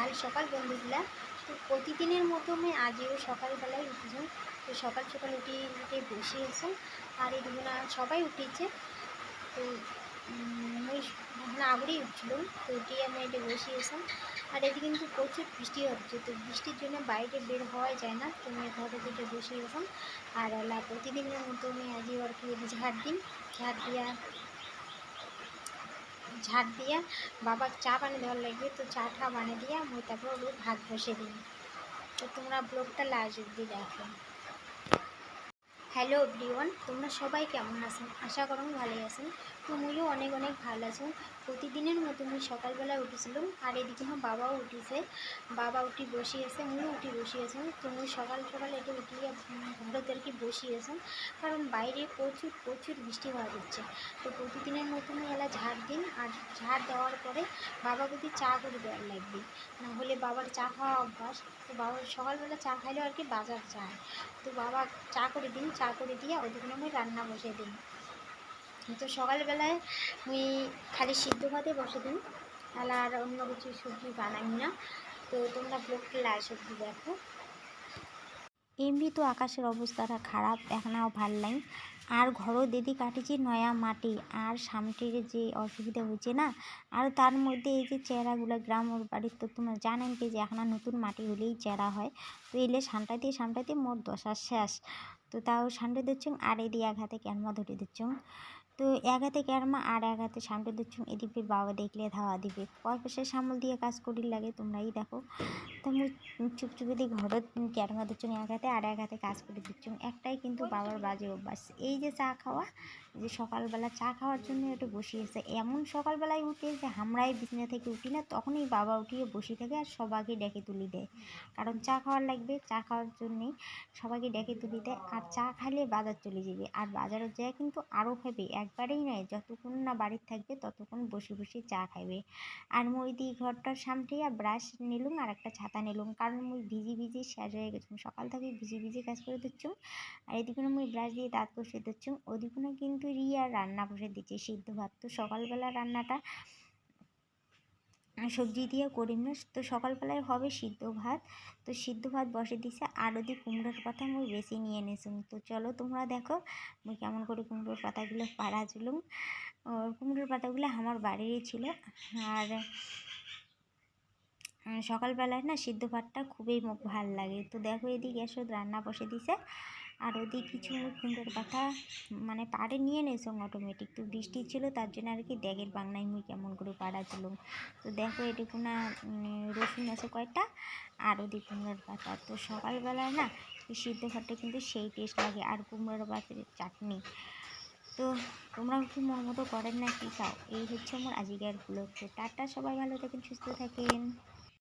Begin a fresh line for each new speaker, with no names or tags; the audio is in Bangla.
ভালো সকাল বন্ধুগুলা তো প্রতিদিনের মতো আমি আজও সকালবেলায় উঠেছি। তো সকাল সকাল উঠে উঠে বসিয়েছে আর না সবাই উঠেছে। তো আগরেই উঠছিল তো উঠে আমি এটা বসিয়েছি আর এদিকে কিন্তু প্রচুর বৃষ্টি হচ্ছে। তো বৃষ্টির জন্য বাইরে বের হওয়া যায় না। তো আমি ঘরে দুটো বসিয়েছিলাম আর প্রতিদিনের মতো আমি আজও আর কি ঝাড় দিন ঝাড় দিয়া ঝাড় দিয়া বাবা চা বানিয়ে দেওয়ার লাগবে তো চা টা বানিয়ে দিয়া মই তারপর ওগুলো ভাত বসে দিই তো তোমরা ব্লগটা লাস্ট অব্দি দেখো। হ্যালো এভরিওয়ান, তোমরা সবাই কেমন আছেন আশা করো ভালোই আছেন তো মুইও অনেক অনেক ভালো আছেন প্রতিদিনের মতো আমি সকালবেলায় উঠেছিলাম, আর এদিকে আমার বাবাও উঠেছে। বাবা উঠি বসিয়েছে মুইও উঠি বসিয়েছেন তো মুই সকাল সকাল এটা উঠিয়ে ঘরতে আর কি বসিয়েছেন কারণ বাইরে প্রচুর প্রচুর বৃষ্টি হওয়া যাচ্ছে তো প্রতিদিনের মতো আমি এলা ঝাড় দিন, আর ঝাড় দেওয়ার পরে বাবা যদি চা করে দেওয়ার লাগবে না হলে বাবার চা খাওয়া অভ্যাস। তো বাবার সকালবেলা চা খাইলেও আর কি বাজার যায়। তো বাবা চা করে দিন, চা করে দিয়ে ওদিকে আমি রান্না বসে দিন তো সকালবেলায় আমি খালি সিদ্ধ ভাতে বসে দিন তাহলে আর অন্য কিছু সবজি বানাই না। তো তোমরা ব্লগটা লাল সবজি দেখো।
এমনি তো আকাশের অবস্থাটা খারাপ, এখনও ভালো নাই। আর ঘরও দিদি কাটিছি নয়া মাটি, আর সামটির যে অসুবিধা হয়েছে না, আর তার মধ্যে এই যে চেহারাগুলো গ্রামের বাড়ির, তো তোমরা জানেন কি যে এখন নতুন মাটি হলেই চেহারা হয়। তো এলে সানটাতে সানটাতে মোট দশা শেষ। তো তাও সানটে দিচ্ছুং আর এদি এক হাতে ক্যারমা ধরে দিচ্ছুং তো এক হাতে ক্যারমা, আর এক হাতে সামটে দিচ্ছুং এদিকে বাবা দেখলে ধাওয়া দিবে। পয়সা সামল দিয়ে কাজ করি লাগে, তোমরাই দেখো। তো চুপচুপে দিয়ে ঘরত ক্যারমা দিচ্ছুং এক হাতে আর এক হাতে কাজ করে দিচ্ছুং একটাই কিন্তু বাবার বাজে অভ্যাস। এই যে চা খাওয়া, যে সকালবেলা চা খাওয়ার জন্য একটু বসিয়েছে। এমন সকালবেলায় উঠে যে আমরাই বিছানা থেকে উঠি না, তখনই বাবা উঠিয়ে বসে থাকে আর সবাইকে ডেকে তুলি দেয়। কারণ চা খাওয়ার লাগবে, চা খাওয়ার জন্যেই সবাইকে ডেকে তুলি দেয়। আর চা খাইলে বাজার চলে যাবে। আর বাজারে যায় কিন্তু আরও খাবে। একবারেই নয়, যতক্ষণ না বাড়ির থাকবে, ততক্ষণ বসে বসে চা খাইবে। আর মুই দি ঘরটার সামনে ব্রাশ নিলুম আর একটা ছাতা নিলুম। কারণ মুই ভিজি ভিজি শেষ হয়ে গেছিলাম সকাল থেকে ভিজি ভিজি কাজ করে দিচ্ছুম আর এদিকে মুই ব্রাশ দিয়ে দাঁত বসে দিচ্ছুম ওদিকে কিন্তু রিয়া রান্না বসে দিচ্ছে। সিদ্ধ ভাত। তো সকালবেলা রান্নাটা সবজি দিয়ে করিম না। তো সকালবেলায় হবে সিদ্ধ ভাত। তো সিদ্ধ ভাত বসে দিছে। আর ওদি কুমড়োর পাতা মুই বেশি নিয়ে নিয়েছিলাম তো চলো তোমরা দেখো, মুই কেমন করে কুমড়োর পাতাগুলো পাড়া চুলুম কুমড়োর পাতাগুলো আমার বাড়িরই ছিল। আর সকালবেলায় না সিদ্ধ ভাতটা খুবই ভালো লাগে। তো দেখো এদিকে এসো, রান্না বসে দিছে। আর ওদিকে কিছু কুমড়োর পাতা মানে পাড়ে নিয়ে নেছো অটোমেটিক তো বৃষ্টি ছিল, তার জন্য আর কি ড্যাগের বাংলায় মুই কেমন করে পাড়া ছিল তো দেখো এটুকু না রসুন আছে কয়েকটা, আর ওদিকে কুমড়োর পাতা। তো সকালবেলায় না, এই সিদ্ধ ভাতটা কিন্তু সেই টেস্ট লাগে, আর কুমড়োর পাতার চাটনি। তো তোমরাও কি মন মতো করেন না, কি খাও? এই হচ্ছে আমার আজকের ব্লগ তো টাটা, সবাই ভালো থাকেন, সুস্থ থাকেন।